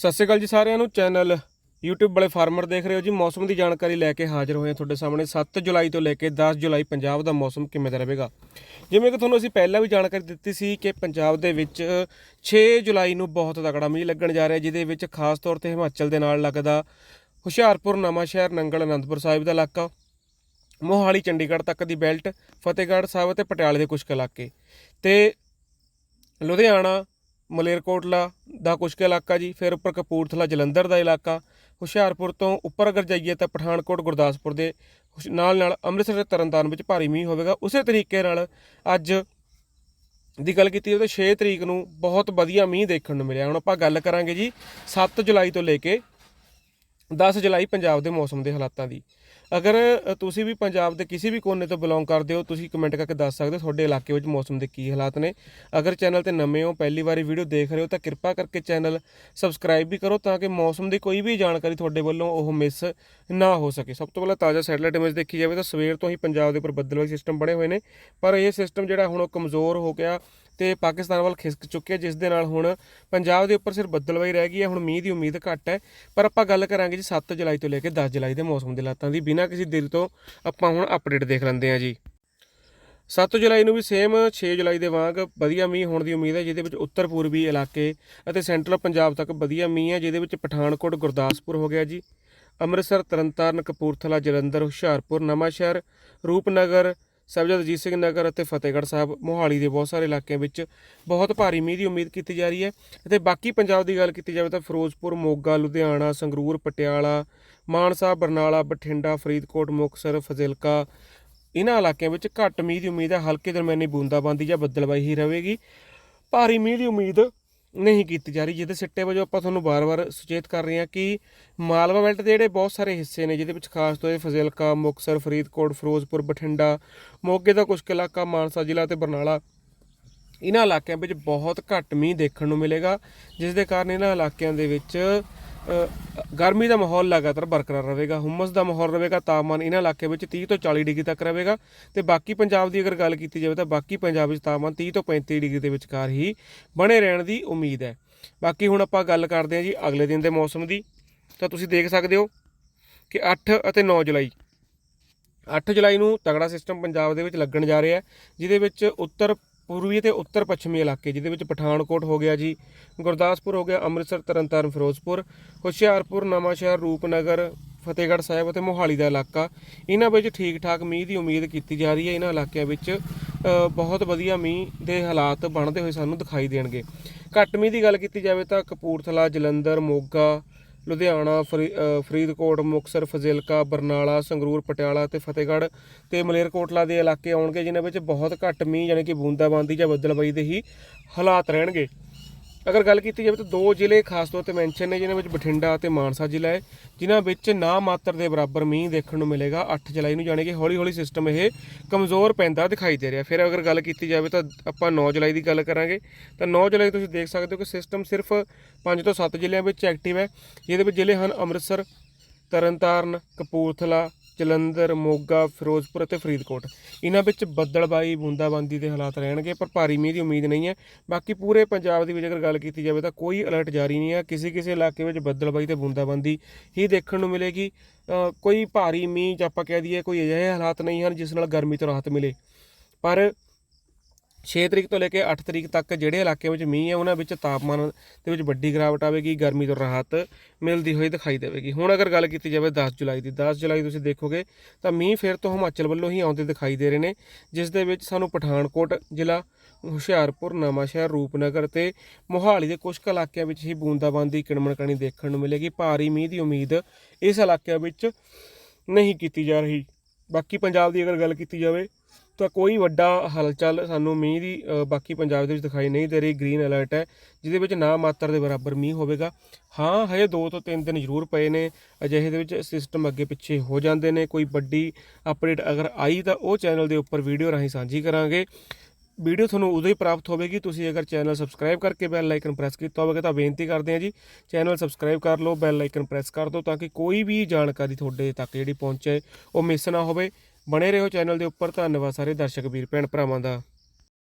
ਸਤਿ ਸ਼੍ਰੀ ਅਕਾਲ ਜੀ ਸਾਰਿਆਂ ਨੂੰ। ਚੈਨਲ YouTube ਵਾਲੇ ਫਾਰਮਰ ਦੇਖ ਰਹੇ ਹੋ ਜੀ। ਮੌਸਮ ਦੀ ਜਾਣਕਾਰੀ ਲੈ ਕੇ ਹਾਜ਼ਰ ਹੋਏ ਹਾਂ ਤੁਹਾਡੇ ਸਾਹਮਣੇ। 7 ਜੁਲਾਈ ਤੋਂ ਲੈ ਕੇ 10 ਜੁਲਾਈ ਪੰਜਾਬ ਦਾ ਮੌਸਮ ਕਿਵੇਂ ਦਾ ਰਹੇਗਾ? ਜਿਵੇਂ ਕਿ ਤੁਹਾਨੂੰ ਅਸੀਂ ਪਹਿਲਾਂ ਵੀ ਜਾਣਕਾਰੀ ਦਿੱਤੀ ਸੀ ਕਿ ਪੰਜਾਬ ਦੇ ਵਿੱਚ 6 ਜੁਲਾਈ ਨੂੰ ਬਹੁਤ ਤਕੜਾ ਮੀਂਹ ਲੱਗਣ ਜਾ ਰਿਹਾ, ਜਿਹਦੇ ਵਿੱਚ ਖਾਸ ਤੌਰ ਤੇ ਹਿਮਾਚਲ ਦੇ ਨਾਲ ਲੱਗਦਾ ਹੁਸ਼ਿਆਰਪੁਰ, ਨਵਾਂਸ਼ਹਿਰ, ਨੰਗਲ, ਅਨੰਦਪੁਰ ਸਾਹਿਬ ਦਾ ਇਲਾਕਾ, ਮੋਹਾਲੀ, ਚੰਡੀਗੜ੍ਹ ਤੱਕ ਦੀ ਬੈਲਟ, ਫਤਿਹਗੜ੍ਹ ਸਾਹਿਬ ਤੇ ਪਟਿਆਲੇ ਦੇ ਕੁਝ ਕੁ ਇਲਾਕੇ ਤੇ ਲੁਧਿਆਣਾ ਮਲੇਰਕੋਟਲਾ ਦਾ ਕੁਝ ਕੁ ਇਲਾਕਾ ਜੀ, ਫਿਰ ਉੱਪਰ ਕਪੂਰਥਲਾ ਜਲੰਧਰ ਦਾ ਇਲਾਕਾ, ਹੁਸ਼ਿਆਰਪੁਰ ਤੋਂ ਉੱਪਰ ਅਗਰ ਜਾਈਏ ਤਾਂ ਪਠਾਨਕੋਟ, ਗੁਰਦਾਸਪੁਰ ਦੇ ਹੁਸ਼- ਨਾਲ ਨਾਲ ਅੰਮ੍ਰਿਤਸਰ ਤੇ ਤਰਨਤਾਰਨ ਵਿੱਚ ਭਾਰੀ ਮੀਂਹ ਹੋਵੇਗਾ। ਉਸੇ ਤਰੀਕੇ ਨਾਲ ਅੱਜ ਦੀ ਗੱਲ ਕੀਤੀ ਜਾਵੇ ਤਾਂ 6 ਤਰੀਕ ਨੂੰ ਬਹੁਤ ਵਧੀਆ ਮੀਂਹ ਦੇਖਣ ਨੂੰ ਮਿਲਿਆ। ਹੁਣ ਆਪਾਂ ਗੱਲ ਕਰਾਂਗੇ ਜੀ 7 ਜੁਲਾਈ ਤੋਂ ਲੈ ਕੇ 10 ਜੁਲਾਈ ਪੰਜਾਬ ਦੇ ਮੌਸਮ ਦੇ ਹਾਲਾਤਾਂ ਦੀ। ਅਗਰ ਤੁਸੀਂ ਵੀ ਪੰਜਾਬ ਦੇ ਕਿਸੇ ਵੀ ਕੋਨੇ ਤੋਂ ਬਿਲੋਂਗ ਕਰਦੇ ਹੋ, ਤੁਸੀਂ ਕਮੈਂਟ ਕਰਕੇ ਦੱਸ ਸਕਦੇ ਹੋ ਤੁਹਾਡੇ ਇਲਾਕੇ ਵਿੱਚ ਮੌਸਮ ਦੇ ਕੀ ਹਾਲਾਤ ਨੇ। ਅਗਰ ਚੈਨਲ ਤੇ ਨਵੇਂ ਹੋ, ਪਹਿਲੀ ਵਾਰੀ ਵੀਡੀਓ ਦੇਖ ਰਹੇ ਹੋ, ਤਾਂ ਕਿਰਪਾ ਕਰਕੇ ਚੈਨਲ ਸਬਸਕ੍ਰਾਈਬ ਵੀ ਕਰੋ ਤਾਂ ਕਿ ਮੌਸਮ ਦੀ ਕੋਈ ਵੀ ਜਾਣਕਾਰੀ ਤੁਹਾਡੇ ਵੱਲੋਂ ਉਹ ਮਿਸ ਨਾ ਹੋ ਸਕੇ। ਸਭ ਤੋਂ ਪਹਿਲਾਂ ਤਾਜ਼ਾ ਸੈਟਲਾਈਟ ਇਮੇਜ ਦੇਖੀ ਜਾਵੇ ਤਾਂ ਸਵੇਰ ਤੋਂ ਹੀ ਪੰਜਾਬ ਦੇ ਉੱਪਰ ਬੱਦਲਵਾਈ ਸਿਸਟਮ ਬਣੇ ਹੋਏ ਨੇ। ਪਰ ਇਹ ਸਿਸਟਮ ਜਿਹੜਾ ਹੁਣ ਉਹ ਕਮਜ਼ੋਰ ਹੋ ਗਿਆ। ਤੇ ਪਾਕਿਸਤਾਨ ਵੱਲ ਖਿਸਕ ਚੁੱਕਿਆ, ਜਿਸ ਦੇ ਨਾਲ ਹੁਣ ਪੰਜਾਬ ਦੇ ਉੱਪਰ ਸਿਰਫ ਬੱਦਲਵਾਈ ਰਹਿ ਗਈ ਹੈ, ਹੁਣ ਮੀਂਹ ਦੀ ਉਮੀਦ ਘੱਟ ਹੈ। ਪਰ ਆਪਾਂ ਗੱਲ ਕਰਾਂਗੇ ਜੀ 7 ਜੁਲਾਈ ਤੋਂ ਲੈ ਕੇ 10 ਜੁਲਾਈ ਦੇ ਮੌਸਮ ਦੇ ਹਾਲਾਤਾਂ ਦੀ। ਬਿਨਾਂ ਕਿਸੇ ਦਿਲ ਤੋਂ ਆਪਾਂ ਹੁਣ ਅਪਡੇਟ ਦੇਖ ਲੈਂਦੇ ਹਾਂ ਜੀ। 7 ਜੁਲਾਈ ਨੂੰ ਵੀ ਸੇਮ 6 ਜੁਲਾਈ ਦੇ ਵਾਂਗ ਵਧੀਆ ਮੀਂਹ ਹੋਣ ਦੀ ਉਮੀਦ ਹੈ, ਜਿਹਦੇ ਵਿੱਚ ਉੱਤਰ ਪੂਰਬੀ ਇਲਾਕੇ ਅਤੇ ਸੈਂਟਰਲ ਪੰਜਾਬ ਤੱਕ ਵਧੀਆ ਮੀਂਹ ਹੈ, ਜਿਹਦੇ ਵਿੱਚ ਪਠਾਨਕੋਟ, ਗੁਰਦਾਸਪੁਰ ਹੋ ਗਿਆ ਜੀ। ਅੰਮ੍ਰਿਤਸਰ, ਤਰਨਤਾਰਨ, ਕਪੂਰਥਲਾ, ਜਲੰਧਰ, ਹੁਸ਼ਿਆਰਪੁਰ, ਨਵਾਂਸ਼ਹਿਰ, ਰੂਪਨਗਰ ਸਰਬਜੀਤ ਅਜੀਤ ਸਿੰਘ ਨਗਰ ਅਤੇ ਫਤਿਹਗੜ੍ਹ ਸਾਹਿਬ, ਮੋਹਾਲੀ ਦੇ ਬਹੁਤ ਸਾਰੇ ਇਲਾਕਿਆਂ ਵਿੱਚ ਬਹੁਤ ਭਾਰੀ ਮੀਂਹ ਦੀ ਉਮੀਦ ਕੀਤੀ ਜਾ ਰਹੀ ਹੈ। ਅਤੇ ਬਾਕੀ ਪੰਜਾਬ ਦੀ ਗੱਲ ਕੀਤੀ ਜਾਵੇ ਤਾਂ ਫਿਰੋਜ਼ਪੁਰ, ਮੋਗਾ, ਲੁਧਿਆਣਾ, ਸੰਗਰੂਰ, ਪਟਿਆਲਾ, ਮਾਨਸਾ, ਬਰਨਾਲਾ, ਬਠਿੰਡਾ, ਫਰੀਦਕੋਟ, ਮੁਕਤਸਰ, ਫਜ਼ਿਲਕਾ ਇਹਨਾਂ ਇਲਾਕਿਆਂ ਵਿੱਚ ਘੱਟ ਮੀਂਹ ਦੀ ਉਮੀਦ ਹੈ। ਹਲਕੇ ਦਰਮਿਆਨੀ ਬੂੰਦਾਬਾਂਦੀ ਜਾਂ ਬੱਦਲਵਾਈ ਹੀ ਰਹੇਗੀ। ਭਾਰੀ ਮੀਂਹ ਦੀ ਉਮੀਦ ਨਹੀਂ ਕੀਤੀ ਜਾ ਰਹੀ, ਜਿਹਦੇ ਸਿੱਟੇ ਵਜੋਂ ਆਪਾਂ ਤੁਹਾਨੂੰ ਬਾਰ-ਬਾਰ ਸੁਚੇਤ ਕਰ ਰਹੇ ਹਾਂ ਕਿ ਮਾਲਵਾ ਬੈਲਟ ਦੇ ਜਿਹੜੇ ਬਹੁਤ ਸਾਰੇ ਹਿੱਸੇ ਨੇ, ਜਿਹਦੇ ਵਿੱਚ ਖਾਸ ਤੌਰ ਤੇ ਫਜ਼ਿਲਕਾ, ਮੁਕਤਸਰ, ਫਰੀਦਕੋਟ, ਫਿਰੋਜ਼ਪੁਰ, ਬਠਿੰਡਾ, ਮੋਗੇ ਦਾ ਕੁਝ ਕੁ ਇਲਾਕਾ, ਮਾਨਸਾ ਜ਼ਿਲ੍ਹਾ ਤੇ ਬਰਨਾਲਾ, ਇਹਨਾਂ ਇਲਾਕਿਆਂ ਵਿੱਚ ਬਹੁਤ ਘੱਟ ਮੀਂਹ ਦੇਖਣ ਨੂੰ ਮਿਲੇਗਾ, ਜਿਸ ਦੇ ਕਾਰਨ ਇਹਨਾਂ ਇਲਾਕਿਆਂ ਦੇ ਵਿੱਚ ਗਰਮੀ ਦਾ ਮਾਹੌਲ ਲਗਾਤਾਰ ਬਰਕਰਾਰ ਰਹੇਗਾ, ਹੁਮਸ ਦਾ ਮਾਹੌਲ ਰਹੇਗਾ, ਤਾਪਮਾਨ ਇਹਨਾਂ ਇਲਾਕੇ ਵਿੱਚ 30 ਤੋਂ 40 ਡਿਗਰੀ ਤੱਕ ਰਹੇਗਾ ਤੇ ਬਾਕੀ ਪੰਜਾਬ ਦੀ ਅਗਰ ਗੱਲ ਕੀਤੀ ਜਾਵੇ ਤਾਂ ਬਾਕੀ ਪੰਜਾਬ ਵਿੱਚ ਤਾਪਮਾਨ 30 ਤੋਂ 35 ਡਿਗਰੀ ਦੇ ਵਿਚਕਾਰ ਹੀ ਬਣੇ ਰਹਿਣ ਦੀ ਉਮੀਦ ਹੈ। ਬਾਕੀ ਹੁਣ ਆਪਾਂ ਗੱਲ ਕਰਦੇ ਹਾਂ ਜੀ ਅਗਲੇ ਦਿਨ ਦੇ ਮੌਸਮ ਦੀ। ਤਾਂ ਤੁਸੀਂ ਦੇਖ ਸਕਦੇ ਹੋ ਕਿ 8 ਅਤੇ 9 ਜੁਲਾਈ 8 ਜੁਲਾਈ ਨੂੰ ਤਗੜਾ ਸਿਸਟਮ ਪੰਜਾਬ ਦੇ ਵਿੱਚ ਲੱਗਣ ਜਾ ਰਿਹਾ ਹੈ, ਜਿਹਦੇ ਵਿੱਚ ਉੱਤਰ ਪੂਰਬੀ ਤੇ ਉੱਤਰ ਪੱਛਮੀ ਇਲਾਕੇ, ਜਿਹਦੇ ਵਿੱਚ ਪਠਾਨਕੋਟ ਹੋ ਗਿਆ ਜੀ, ਗੁਰਦਾਸਪੁਰ ਹੋ ਗਿਆ, ਅੰਮ੍ਰਿਤਸਰ, ਤਰਨਤਾਰਨ, ਫਿਰੋਜ਼ਪੁਰ, ਹੁਸ਼ਿਆਰਪੁਰ ਨਵਾਂਸ਼ਹਿਰ ਰੂਪਨਗਰ, ਫਤਿਹਗੜ੍ਹ ਸਾਹਿਬ ਅਤੇ ਮੋਹਾਲੀ ਦਾ ਇਲਾਕਾ। ਇਹਨਾਂ ਵਿੱਚ ਠੀਕ ਠਾਕ ਮੀਂਹ ਦੀ ਉਮੀਦ ਕੀਤੀ ਜਾ ਰਹੀ ਹੈ। ਇਹਨਾਂ ਇਲਾਕਿਆਂ ਵਿੱਚ ਬਹੁਤ ਵਧੀਆ ਮੀਂਹ ਦੇ ਹਾਲਾਤ ਬਣਦੇ ਹੋਏ ਸਾਨੂੰ ਦਿਖਾਈ ਦੇਣਗੇ। ਘੱਟ ਮੀਂਹ ਦੀ ਗੱਲ ਕੀਤੀ ਜਾਵੇ ਤਾਂ ਕਪੂਰਥਲਾ, ਜਲੰਧਰ, ਮੋਗਾ ਲੁਧਿਆਣਾ, ਫਰੀ- ਫਰੀਦਕੋਟ, ਮੁਕਤਸਰ, ਫਜ਼ਿਲਕਾ, ਬਰਨਾਲਾ, ਸੰਗਰੂਰ, ਪਟਿਆਲਾ ਤੇ ਫਤਿਹਗੜ੍ਹ ਤੇ ਮਲੇਰਕੋਟਲਾ ਦੇ ਇਲਾਕੇ ਆਉਣਗੇ, ਜਿਨ੍ਹਾਂ ਵਿੱਚ ਬਹੁਤ ਘੱਟ ਮੀਂਹ ਯਾਨੀ ਕਿ ਬੂੰਦਾਬਾਂਦੀ ਜਾਂ ਬੱਦਲਬਾਈ ਦੇ ਹੀ ਹਾਲਾਤ ਰਹਿਣਗੇ। ਅਗਰ ਗੱਲ ਕੀਤੀ ਜਾਵੇ ਤਾਂ ਦੋ ਜ਼ਿਲ੍ਹੇ ਖਾਸ ਤੌਰ ਤੇ ਮੈਂਸ਼ਨ ਨੇ, ਜਿਨ੍ਹਾਂ ਵਿੱਚ ਬਠਿੰਡਾ ਅਤੇ ਮਾਨਸਾ ਜ਼ਿਲ੍ਹਾ ਹੈ, ਜਿਨ੍ਹਾਂ ਵਿੱਚ ਨਾ ਮਾਤਰ ਦੇ ਬਰਾਬਰ ਮੀਂਹ ਦੇਖਣ ਨੂੰ ਮਿਲੇਗਾ। 8 ਜੁਲਾਈ ਨੂੰ ਜਾਣੀ ਕਿ ਹੌਲੀ ਹੌਲੀ ਸਿਸਟਮ ਇਹ ਕਮਜ਼ੋਰ ਪੈਂਦਾ ਦਿਖਾਈ ਦੇ ਰਿਹਾ। ਫਿਰ ਅਗਰ ਗੱਲ ਕੀਤੀ ਜਾਵੇ ਤਾਂ ਆਪਾਂ 9 ਜੁਲਾਈ ਦੀ ਗੱਲ ਕਰਾਂਗੇ। ਤਾਂ 9 ਜੁਲਾਈ ਤੁਸੀਂ ਦੇਖ ਸਕਦੇ ਹੋ ਕਿ ਸਿਸਟਮ ਸਿਰਫ 5 ਤੋਂ 7 ਜ਼ਿਲ੍ਹਿਆਂ ਵਿੱਚ ਐਕਟਿਵ ਹੈ। ਜਿਹਦੇ ਵਿੱਚ ਜ਼ਿਲ੍ਹੇ ਹਨ ਅੰਮ੍ਰਿਤਸਰ, ਤਰਨਤਾਰਨ, ਕਪੂਰਥਲਾ ਜਲੰਧਰ, ਮੋਗਾ, ਫਿਰੋਜ਼ਪੁਰ ਅਤੇ ਫਰੀਦਕੋਟ। ਇਹਨਾਂ ਵਿੱਚ ਬੱਦਲਬਾਈ, ਬੂੰਦਾਬਾਂਦੀ ਦੇ ਹਾਲਾਤ ਰਹਿਣਗੇ, ਪਰ ਭਾਰੀ ਮੀਂਹ ਦੀ ਉਮੀਦ ਨਹੀਂ ਹੈ। ਬਾਕੀ ਪੂਰੇ ਪੰਜਾਬ ਦੀ ਵਿੱਚ ਅਗਰ ਗੱਲ ਕੀਤੀ ਜਾਵੇ ਤਾਂ ਕੋਈ ਅਲਰਟ ਜਾਰੀ ਨਹੀਂ ਹੈ। ਕਿਸੇ ਕਿਸੇ ਇਲਾਕੇ ਵਿੱਚ ਬੱਦਲਬਾਈ ਤੇ ਬੂੰਦਾਬਾਂਦੀ ਹੀ ਦੇਖਣ ਨੂੰ ਮਿਲੇਗੀ। ਕੋਈ ਭਾਰੀ ਮੀਂਹ ਜਾਂ ਆਪਾਂ ਕਹਿ ਦਈਏ ਕੋਈ ਅਜਿਹੇ ਹਾਲਾਤ ਨਹੀਂ ਹਨ ਜਿਸ ਨਾਲ ਗਰਮੀ ਤੋਂ ਰਾਹਤ ਮਿਲੇ। ਪਰ 6 ਤਰੀਕ ਤੋਂ ਲੈ ਕੇ 8 ਤਰੀਕ ਤੱਕ ਜਿਹੜੇ ਇਲਾਕਿਆਂ ਵਿੱਚ ਮੀਂਹ ਹੈ, ਉਹਨਾਂ ਵਿੱਚ ਤਾਪਮਾਨ ਦੇ ਵਿੱਚ ਵੱਡੀ ਗਿਰਾਵਟ ਆਵੇਗੀ, ਗਰਮੀ ਤੋਂ ਰਾਹਤ ਮਿਲਦੀ ਹੋਈ ਦਿਖਾਈ ਦੇਵੇਗੀ। ਹੁਣ ਅਗਰ ਗੱਲ ਕੀਤੀ ਜਾਵੇ 10 ਜੁਲਾਈ ਦੀ 10 ਜੁਲਾਈ ਤੁਸੀਂ ਦੇਖੋਗੇ ਤਾਂ ਮੀਂਹ ਫਿਰ ਤੋਂ ਹਿਮਾਚਲ ਵੱਲੋਂ ਹੀ ਆਉਂਦੇ ਦਿਖਾਈ ਦੇ ਰਹੇ ਨੇ, ਜਿਸ ਦੇ ਵਿੱਚ ਸਾਨੂੰ ਪਠਾਨਕੋਟ ਜ਼ਿਲ੍ਹਾ, ਹੁਸ਼ਿਆਰਪੁਰ, ਨਵਾਂਸ਼ਹਿਰ, ਰੂਪਨਗਰ ਤੇ ਮੋਹਾਲੀ ਦੇ ਕੁਝ ਕੁ ਇਲਾਕਿਆਂ ਵਿੱਚ ਹੀ ਬੂੰਦਾਬਾਂਦੀ, ਕਿਣਮਣਕਣੀ ਦੇਖਣ ਨੂੰ ਮਿਲੇਗੀ। ਭਾਰੀ ਮੀਂਹ ਦੀ ਉਮੀਦ ਇਸ ਇਲਾਕਿਆਂ ਵਿੱਚ ਨਹੀਂ ਕੀਤੀ ਜਾ ਰਹੀ। ਬਾਕੀ ਪੰਜਾਬ ਦੀ ਅਗਰ ਗੱਲ ਕੀਤੀ ਜਾਵੇ ਤਾਂ ਕੋਈ ਵੱਡਾ ਹਲਚਲ ਸਾਨੂੰ ਮੀਂਹ ਦੀ ਬਾਕੀ ਪੰਜਾਬ ਦੇ ਵਿੱਚ ਦਿਖਾਈ ਨਹੀਂ ਦੇ ਰਹੀ। ਗ੍ਰੀਨ ਅਲਰਟ ਹੈ, ਜਿਹਦੇ ਵਿੱਚ ਨਾ ਮਾਤਰ ਦੇ ਬਰਾਬਰ ਮੀਂਹ ਹੋਵੇਗਾ। ਹਾਂ, ਹਜੇ 2 ਤੋਂ 3 ਦਿਨ ਜ਼ਰੂਰ ਪਏ ਨੇ, ਅਜਿਹੇ ਦੇ ਵਿੱਚ ਸਿਸਟਮ ਅੱਗੇ ਪਿੱਛੇ ਹੋ ਜਾਂਦੇ ਨੇ। ਕੋਈ ਵੱਡੀ ਅਪਡੇਟ ਅਗਰ ਆਈ ਤਾਂ ਉਹ ਚੈਨਲ ਦੇ ਉੱਪਰ ਵੀਡੀਓ ਰਾਹੀਂ ਸਾਂਝੀ ਕਰਾਂਗੇ। ਵੀਡੀਓ ਤੁਹਾਨੂੰ ਉਦੋਂ ਹੀ ਪ੍ਰਾਪਤ ਹੋਵੇਗੀ। ਤੁਸੀਂ ਅਗਰ ਚੈਨਲ ਸਬਸਕ੍ਰਾਈਬ ਕਰਕੇ ਬੈਲ ਆਈਕਨ ਪ੍ਰੈਸ ਕੀਤਾ ਹੋਵੇਗਾ ਤਾਂ ਬੇਨਤੀ ਕਰਦੇ ਹਾਂ ਜੀ ਚੈਨਲ ਸਬਸਕ੍ਰਾਈਬ ਕਰ ਲਓ ਬੈਲ ਆਈਕਨ ਪ੍ਰੈਸ ਕਰ ਦਿਓ ਤਾਂ ਕਿ ਕੋਈ ਵੀ ਜਾਣਕਾਰੀ ਤੁਹਾਡੇ ਤੱਕ ਜਿਹੜੀ ਪਹੁੰਚੇ, ਉਹ ਮਿਸ ਨਾ ਹੋਵੇ। ਬਣੇ ਰਹੋ ਚੈਨਲ ਦੇ ਉੱਪਰ। ਧੰਨਵਾਦ ਸਾਰੇ ਦਰਸ਼ਕ ਵੀਰ ਭੈਣ ਭਰਾਵਾਂ ਦਾ।